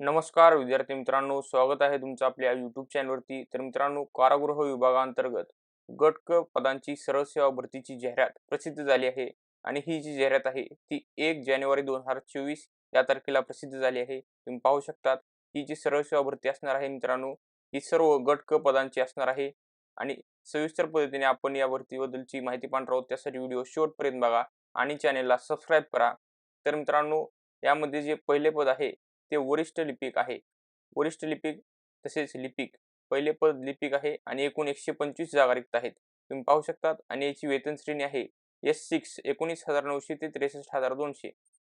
नमस्कार विद्यार्थी मित्रांनो. स्वागत आहे तुमचं आपल्या युट्यूब चॅनलवरती तर मित्रांनो कारागृह विभागांतर्गत गट क पदांची सरळ सेवा भरतीची जाहिरात प्रसिद्ध झाली आहे. आणि ही जी जाहिरात आहे ती एक जानेवारी दोन हजार चोवीस या तारखेला प्रसिद्ध झाली आहे. तुम्ही पाहू शकतात ही जी सरळ सेवा भरती असणार आहे मित्रांनो ही सर्व गट क पदांची असणार आहे. आणि सविस्तर पद्धतीने आपण या भरतीबद्दलची माहिती पाहणार आहोत. त्यासाठी व्हिडिओ शेवटपर्यंत बघा आणि चॅनेलला सबस्क्राईब करा. तर मित्रांनो यामध्ये जे पहिले पद आहे ते वरिष्ठ लिपिक आहे. वरिष्ठ लिपिक तसेच लिपिक पहिले पद लिपिक आहे आणि एकूण एकशे पंचवीस जागा रिक्त आहेत. तुम्ही पाहू शकतात आणि याची वेतन श्रेणी आहे एस सिक्स एकोणीस हजार नऊशे ते त्रेसष्ट हजार दोनशे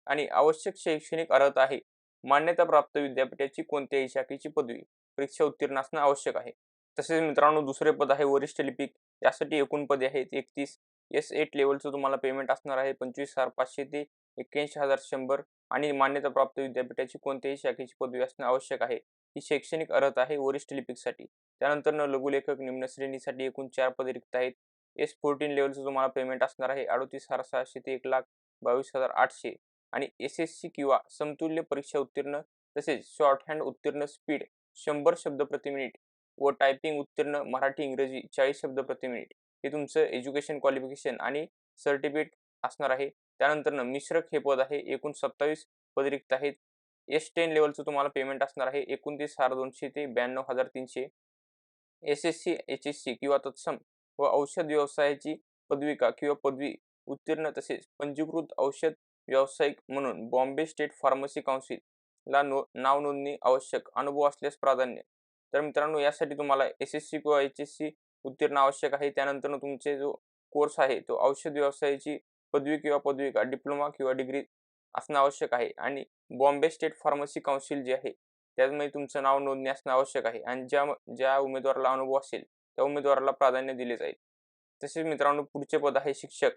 आणि आवश्यक शैक्षणिक अर्हता आहे. मान्यताप्राप्त विद्यापीठाची कोणत्याही शाखेची पदवी परीक्षा उत्तीर्ण असणं आवश्यक आहे. तसेच मित्रांनो दुसरे पद आहे वरिष्ठ लिपिक. यासाठी एकूण पदे आहेत एकतीस. एस एट लेवलचं तुम्हाला पेमेंट असणार आहे पंचवीस हजार पाचशे ते एक्क्याऐंशी हजार शंभर. आणि मान्यताप्राप्त विद्यापीठाची कोणत्याही शाखेची पदवी असणे आवश्यक आहे. ही शैक्षणिक अर्हता आहे वरिष्ठ लिपिकसाठी. त्यानंतर न लघुलेखक निम्न श्रेणीसाठी एकूण चार पदे रिक्त आहेत. एस फोर्टीन लेवलचं तुम्हाला पेमेंट असणार आहे अडतीस हजार सहाशे ते एक लाख बावीस हजार आठशे. आणि एस एस सी किंवा समतुल्य परीक्षा उत्तीर्ण तसेच शॉर्ट हँड उत्तीर्ण स्पीड शंभर शब्द प्रति मिनिट व टायपिंग उत्तीर्ण मराठी इंग्रजी चाळीस शब्द प्रति मिनिट हे तुमचं एज्युकेशन क्वालिफिकेशन आणि सर्टिफिकेट असणार आहे. त्यानंतर मिश्रक हे पद आहे. एकूण सत्तावीस पद रिक्त आहेत. एस टेन लेवलचं तुम्हाला पेमेंट असणार आहे. एकोणतीस हजार दोनशे ते ब्याण्णव हजार तीनशे. S S C H S C किंवा तत्सम व औषध व्यवसायाची पदविका किंवा पदवी उत्तीर्ण तसेच पंजीकृत औषध व्यावसायिक म्हणून बॉम्बे स्टेट फार्मसी काउन्सिलला नो नाव नोंदणी आवश्यक. अनुभव असल्यास प्राधान्य. तर मित्रांनो यासाठी तुम्हाला एस एस सी किंवा एच एस सी उत्तीर्ण आवश्यक आहे. त्यानंतर तुमचे जो कोर्स आहे तो औषध व्यवसायाची पदवी किंवा पदविका डिप्लोमा किंवा डिग्री असणं आवश्यक आहे. आणि बॉम्बे स्टेट फार्मसी काउन्सिल जे आहे त्यामध्ये तुमचं नाव नोंदणी असणं आवश्यक आहे. आणि ज्या ज्या उमेदवाराला अनुभव असेल त्या उमेदवाराला प्राधान्य दिले जाईल. तसेच मित्रांनो पुढचे पद आहे शिक्षक.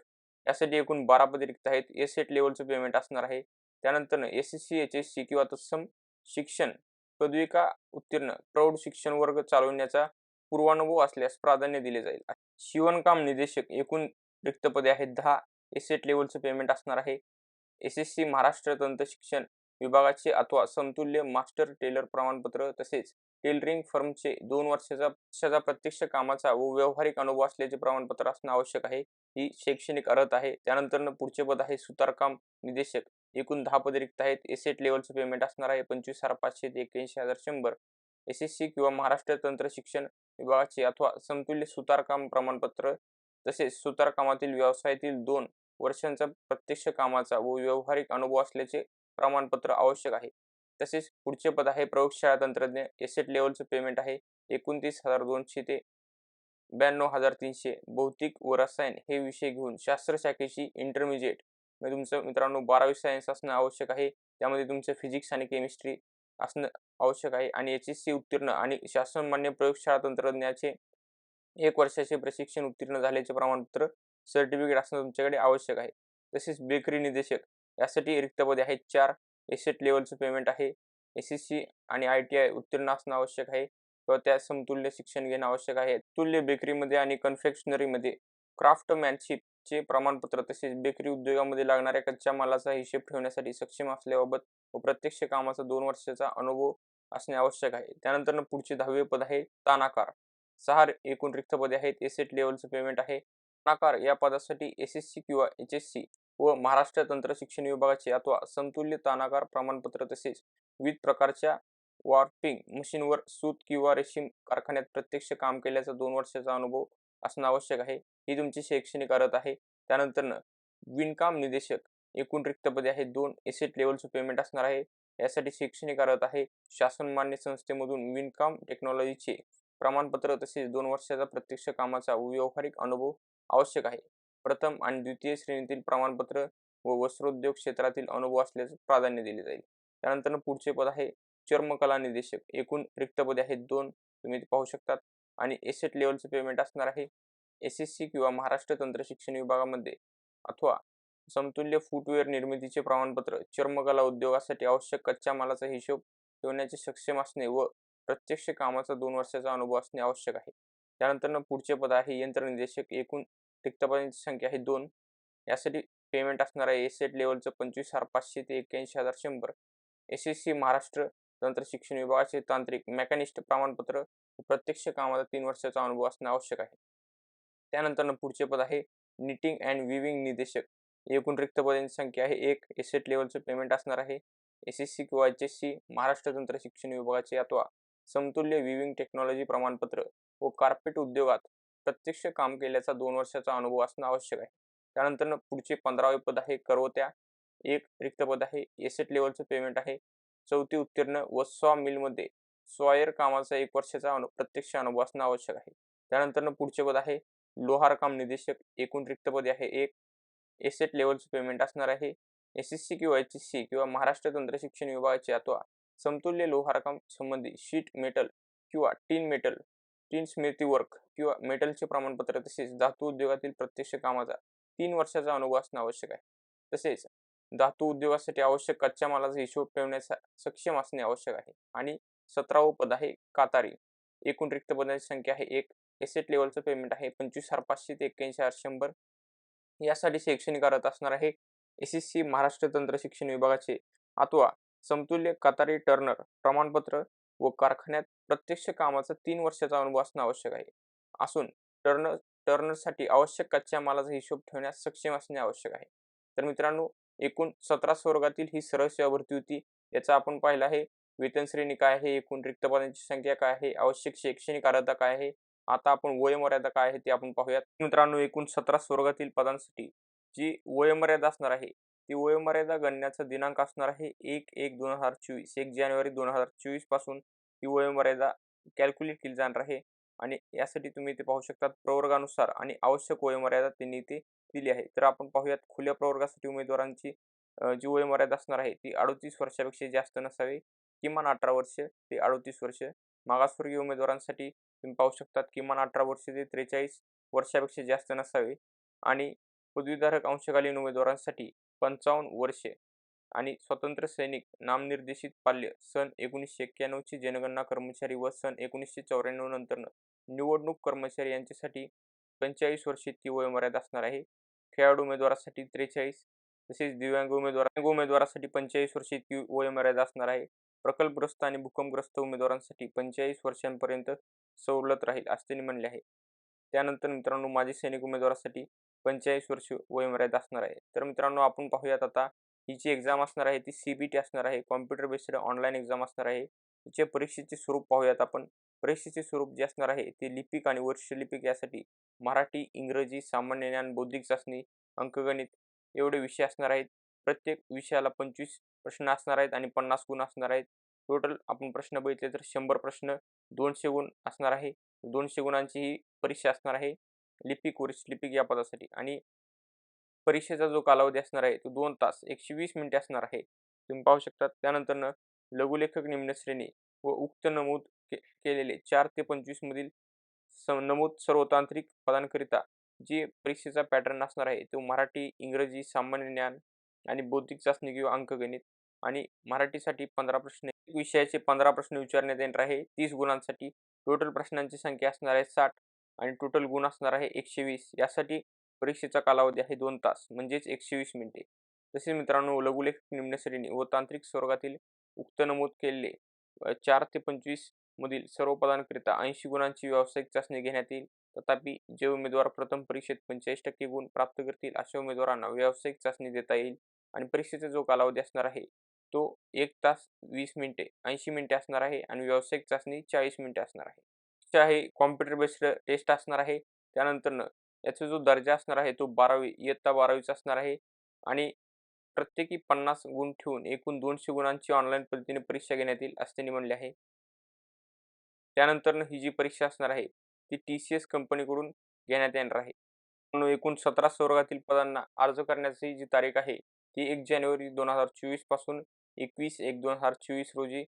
यासाठी एकूण बारा पदे रिक्त आहेत. एस एट लेवलचं पेमेंट असणार आहे. त्यानंतर S S C H S C किंवा तत्सम शिक्षण पदविका उत्तीर्ण प्रौढ शिक्षण वर्ग चालवण्याचा पूर्वानुभव असल्यास प्राधान्य दिले जाईल. शिवणकाम निदेशक एकूण रिक्त पदे आहेत दहा. एस एट लेवलचं पेमेंट असणार आहे. एस एस सी महाराष्ट्र तंत्र शिक्षण विभागाचे अथवा समतुल्य मास्टर टेलर प्रमाणपत्र तसेच टेलरिंग फर्मचे दोन वर्षाचा वर्षाचा प्रत्यक्ष कामाचा व व्यावहारिक अनुभव असल्याचे प्रमाणपत्र असणं आवश्यक आहे. ही शैक्षणिक अर्थ आहे. त्यानंतर पुढचे पद आहे सुतारकाम निदेशक. एकूण दहा पद रिक्त आहेत. एसेट लेवलचं पेमेंट असणार आहे पंचवीस हजार पाचशे ते एक्क्याऐंशी हजार शंभर. एस एस सी किंवा महाराष्ट्र तंत्र शिक्षण विभागाचे अथवा समतुल्य सुतारकाम प्रमाणपत्र तसेच सुतारकामातील व्यवसायातील दोन वर्षांचा प्रत्यक्ष कामाचा व व्यावहारिक अनुभव असल्याचे प्रमाणपत्र आवश्यक आहे. तसेच पुढचे पद आहे प्रयोगशाळा तंत्रज्ञ. एसेट लेवलचं पेमेंट आहे एकोणतीस हजार दोनशे ते ब्याण्णव हजार तीनशे. भौतिक व रसायन हे विषय घेऊन शास्त्र शाखेची इंटरमिजिएट म्हणजे तुमचं मित्रांनो बारावी सायन्स असणं आवश्यक आहे. त्यामध्ये तुमचं फिजिक्स आणि केमिस्ट्री असणं आवश्यक आहे आणि एच एस सी उत्तीर्ण आणि शासनमान्य प्रयोगशाळा तंत्रज्ञाचे एक वर्षाचे प्रशिक्षण उत्तीर्ण झाल्याचे प्रमाणपत्र सर्टिफिकेट असणं तुमच्याकडे आवश्यक आहे. तसेच बेकरी निदेशक यासाठी रिक्त पदे आहेत. चार एसेट लेवलचं पेमेंट आहे. एस एस सी आणि आय टी आय उत्तीर्ण असणं आवश्यक आहे. किंवा त्या समतुल्य शिक्षण घेणं आवश्यक आहे. तुल्य बेकरीमध्ये आणि कन्फेक्शनरीमध्ये क्राफ्टमॅनशिपचे प्रमाणपत्र तसेच बेकरी उद्योगामध्ये लागणाऱ्या कच्च्या मालाचा हिशेब ठेवण्यासाठी सक्षम असल्याबाबत व प्रत्यक्ष कामाचा दोन वर्षाचा अनुभव असणे आवश्यक आहे. त्यानंतर पुढचे दहावे पद आहे तानाकार सहा एकूण रिक्त पदे आहेत. एसेट लेवलचं पेमेंट आहे. नाकार या पदासाठी एस एस सी किंवा एच एस सी व महाराष्ट्र तंत्र शिक्षण विभागाचे अथवा समतुल्य तानाकार प्रमाणपत्र तसेच विविध प्रकारच्या वॉर्पिंग मशीनवर सूत किंवा रेशीम कारखान्यात प्रत्यक्ष काम केल्याचा दोन वर्षाचा अनुभव असणं आवश्यक आहे. ही तुमची शैक्षणिक अर्हत आहे. त्यानंतर विणकाम निदेशक एकूण रिक्त पदे आहे दोन एसेट लेवलचं पेमेंट असणार आहे. यासाठी शैक्षणिक अर्हत आहे. शासनमान्य संस्थेमधून विणकाम टेक्नॉलॉजीचे प्रमाणपत्र तसेच दोन वर्षाचा प्रत्यक्ष कामाचा व्यावहारिक अनुभव आवश्यक आहे. प्रथम आणि द्वितीय श्रेणीतील प्रमाणपत्र व वस्त्रोद्योग क्षेत्रातील अनुभव असल्यास प्राधान्य दिले जाईल. त्यानंतर पुढचे पद आहे चर्मकला निदेशक. एकूण रिक्त पदे आहेत दोन तुम्ही पाहू शकतात. आणि एसेट लेवलचे पेमेंट असणार आहे एस एस सी किंवा महाराष्ट्र तंत्र शिक्षण विभागामध्ये. अथवा समतुल्य फुटवेअर निर्मितीचे प्रमाणपत्र चर्मकला उद्योगासाठी आवश्यक कच्च्या मालाचा हिशोब ठेवण्याचे सक्षम असणे व प्रत्यक्ष कामाचा दोन वर्षाचा अनुभव असणे आवश्यक आहे. त्यानंतर पुढचे पद आहे यंत्रनिदेशक एकूण रिक्तपदांची संख्या आहे दोन. यासाठी पेमेंट असणार आहे एसेट लेवलचं पंचवीस हजार पाचशे ते एक्क्याऐंशी हजार शंभर. एस एस सी महाराष्ट्र तंत्र शिक्षण विभागाचे तांत्रिक मेकॅनिस्ट प्रमाणपत्र प्रत्यक्ष कामाचा तीन वर्षाचा अनुभव असणं आवश्यक आहे. त्यानंतर पुढचे पद आहे निटिंग अँड विविंग निदेशक. एकूण रिक्त पदांची संख्या आहे एक. एसेट लेवलचं पेमेंट असणार आहे. एस एस सी किंवा एच एस सी महाराष्ट्र तंत्र शिक्षण विभागाचे अथवा समतुल्य विविंग टेक्नॉलॉजी प्रमाणपत्र व कार्पेट उद्योगात प्रत्यक्ष काम केल्याचा दोन वर्षाचा अनुभव असणं आवश्यक आहे. त्यानंतर पुढचे पंधरावे पद आहे करवत्या. एक रिक्त पद आहे. एसेट लेवलचं पेमेंट आहे. चौथी उत्तीर्ण व सॉ मिलमध्ये स्वायर कामाचा एक वर्षाचा अनु प्रत्यक्ष अनुभव असणं आवश्यक आहे. त्यानंतर पुढचे पद आहे. लोहार काम निदेशक एकूण रिक्त पदे आहे. एक एसेट लेवलचं पेमेंट असणार आहे. एस एस सी किंवा एच एस सी किंवा महाराष्ट्र तंत्र शिक्षण विभागाचे अथवा समतुल्य लोहारकाम संबंधी शीट मेटल किंवा tin metal tin smithy work किंवा मेटलचे प्रमाणपत्र तसेच धातू उद्योगातील प्रत्यक्ष कामाचा तीन वर्षाचा अनुभव असणं आवश्यक आहे. तसेच धातू उद्योगासाठी आवश्यक कच्च्या मालाचा हिशोब ठेवण्याचा सक्षम असणे आवश्यक आहे. आणि सतरावं पद आहे कातारी. एकूण रिक्त पदांची संख्या आहे एक. एसेट लेवलचं पेमेंट आहे पंचवीस हजार पाचशे ते एक्क्याऐंशी हजार शंभर. यासाठी शैक्षणिक अर्हता असणार आहे. एस एस सी महाराष्ट्र तंत्र शिक्षण विभागाचे अथवा समतुल्य कातारी टर्नर प्रमाणपत्र व कारखान्यात प्रत्यक्ष कामाचा तीन वर्षाचा अनुभव असणं आवश्यक आहे. असून टर्नर टर्नरसाठी आवश्यक कच्च्या मालाचा हिशोब ठेवण्यास सक्षम असणे आवश्यक आहे. तर मित्रांनो एकूण सतरा स्वर्गातील ही सरळ सेवा भरती होती. याचा आपण पाहिलं आहे वेतन श्रेणी काय आहे एकूण रिक्त पदांची संख्या काय आहे आवश्यक शैक्षणिक अर्हता काय आहे आता आपण वयमर्यादा काय आहे ते आपण पाहूयात. मित्रांनो एकूण सतरा स्वर्गातील पदांसाठी जी वयमर्यादा असणार आहे ती वयोमर्यादा गणण्याचा दिनांक असणार आहे एक एक दोन हजार चोवीस. एक जानेवारी दोन हजार चोवीसपासून ही वयोमर्यादा कॅल्क्युलेट केली जाणार आहे आणि यासाठी तुम्ही इथे पाहू शकतात प्रवर्गानुसार आणि आवश्यक वयोमर्यादा त्यांनी इथे दिली आहे. तर आपण पाहूयात खुल्या प्रवर्गासाठी उमेदवारांची जी वयोमर्यादा असणार आहे ती अडतीस वर्षापेक्षा जास्त नसावी किमान अठरा वर्ष ते अडतीस वर्ष. मागासवर्गीय उमेदवारांसाठी तुम्ही पाहू शकतात किमान अठरा वर्ष ते त्रेचाळीस वर्षापेक्षा जास्त नसावे आणि पदवीधारक अंशकालीन उमेदवारांसाठी पंचावन्न वर्षे आणि स्वतंत्र सैनिक नामनिर्देशित पाल्य सन एकोणीसशे एक्क्याण्णवची जनगणना कर्मचारी व सन एकोणीसशे चौऱ्याण्णव नंतर निवडणूक कर्मचारी यांच्यासाठी पंचेचाळीस वर्षे ती वयोमर्यादा असणार आहे. खेळाडू उमेदवारासाठी त्रेचाळीस तसेच दिव्यांग उमेदवार उमेदवारासाठी पंचेचाळीस वर्षे ती वयोमर्यादा असणार आहे. प्रकल्पग्रस्त आणि भूकंपग्रस्त उमेदवारांसाठी पंचेचाळीस वर्षांपर्यंत सवलत राहील असे त्यांनी म्हणले आहे. त्यानंतर मित्रांनो माजी सैनिक उमेदवारासाठी पंचेचाळीस वर्ष वयमर्यादा असणार आहे. तर मित्रांनो आपण पाहूयात आता ही जी एक्झाम असणार आहे ती सी बी टी असणार आहे कॉम्प्युटर बेस्ड ऑनलाईन एक्झाम असणार आहे. तिचे परीक्षेचे स्वरूप पाहूयात आपण. परीक्षेचे स्वरूप जे असणार आहे ते लिपिक आणि वर्ष लिपिक यासाठी मराठी इंग्रजी सामान्य ज्ञान बौद्धिक चाचणी अंकगणित एवढे विषय असणार आहेत. प्रत्येक विषयाला पंचवीस प्रश्न असणार आहेत आणि पन्नास गुण असणार आहेत. टोटल आपण प्रश्न बघितले तर शंभर प्रश्न दोनशे गुण असणार आहे. दोनशे गुणांची ही परीक्षा असणार आहे. लिपिक वरिष्ठ लिपिक या पदासाठी आणि परीक्षेचा जो कालावधी असणार आहे तो दोन तास एकशे वीस मिनिटे असणार आहे. तुम्ही पाहू शकता त्यानंतर लघुलेखक निम्न श्रेणी व उक्त नमूद के केलेले चार ते पंचवीस मधील नमूद सर्वतांत्रिक पदांकरिता जे परीक्षेचा पॅटर्न असणार आहे तो मराठी इंग्रजी सामान्य ज्ञान आणि बौद्धिक चाचणी किंवा अंकगणित आणि मराठीसाठी पंधरा प्रश्न विषयाचे पंधरा प्रश्न विचारण्यात येणार आहे. तीस गुणांसाठी टोटल प्रश्नांची संख्या असणार आहे साठ. आणि टोटल गुण असणार आहे एकशे वीस यासाठी परीक्षेचा कालावधी आहे दोन तास म्हणजेच एकशे वीस मिनिटे. तसेच मित्रांनो लघुलेख निम्नश्रेणी व तांत्रिक स्वर्गातील उक्त नमूद केलेले चार ते पंचवीस मधील सर्व पदांकरिता ऐंशी गुणांची व्यावसायिक चाचणी घेण्यात येईल. तथापि जे उमेदवार प्रथम परीक्षेत पंचेचाळीस टक्के गुण प्राप्त करतील अशा उमेदवारांना व्यावसायिक चाचणी देता येईल आणि परीक्षेचा जो कालावधी असणार आहे तो एक तास वीस मिनिटे ऐंशी मिनिटे असणार आहे आणि व्यावसायिक चाचणी चाळीस मिनिटे असणार आहे. आहे कॉम्प्युटर बेस्ड टेस्ट असणार आहे. त्यानंतर याचा जो दर्जा असणार आहे तो बारावी इयत्ता बारावीचा असणार आहे. आणि प्रत्येकी पन्नास गुण ठेवून एकूण दोनशे गुणांची ऑनलाईन पद्धतीने परीक्षा घेण्यात येईल असे त्यांनी म्हणले आहे. त्यानंतर ही जी परीक्षा असणार आहे ती टी सी एस कंपनीकडून घेण्यात येणार आहे. म्हणून एकूण सतरा स्वर्गातील पदांना अर्ज करण्याची जी तारीख आहे ती एक जानेवारी दोन हजार चोवीसपासून एकवीस एक दोन हजार चोवीस रोजी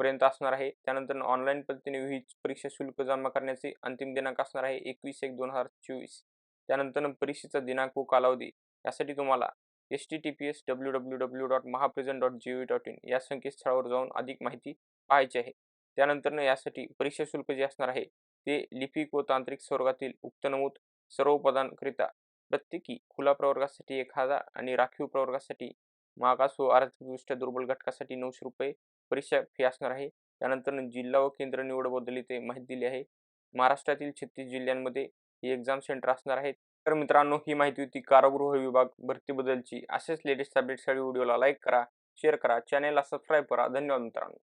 पर्यंत असणार आहे. त्यानंतर ऑनलाईन पद्धतीने विहित परीक्षा शुल्क जमा करण्याचे अंतिम दिनांक असणार आहे एकवीस एक दोन हजार चोवीस. त्यानंतर परीक्षेचा दिनांक व कालावधी यासाठी तुम्हाला S T T P S W W W dot महाप्रेझन dot G V dot in या संकेतस्थळावर जाऊन अधिक माहिती पाहायची आहे. त्यानंतर यासाठी परीक्षा शुल्क जे असणार आहे ते लिपिक व तांत्रिक स्वर्गातील उक्त नमूद सर्व पदांकरिता प्रत्येकी खुला प्रवर्गासाठी एक हजार आणि राखीव प्रवर्गासाठी मागास व आर्थिकदृष्ट्या दुर्बल घटकासाठी नऊशे रुपये परीक्षा फी असणार आहे. त्यानंतर जिल्हा व केंद्र निवडबद्दल इथे माहिती दिली आहे. महाराष्ट्रातील छत्तीस जिल्ह्यांमध्ये ही एक्झाम सेंटर असणार आहेत. तर मित्रांनो ही माहिती होती कारागृह विभाग भरतीबद्दलची असेच लेटेस्ट अपडेटसाठी व्हिडिओला लाईक करा शेअर करा चॅनेलला सबस्क्राईब करा. धन्यवाद मित्रांनो.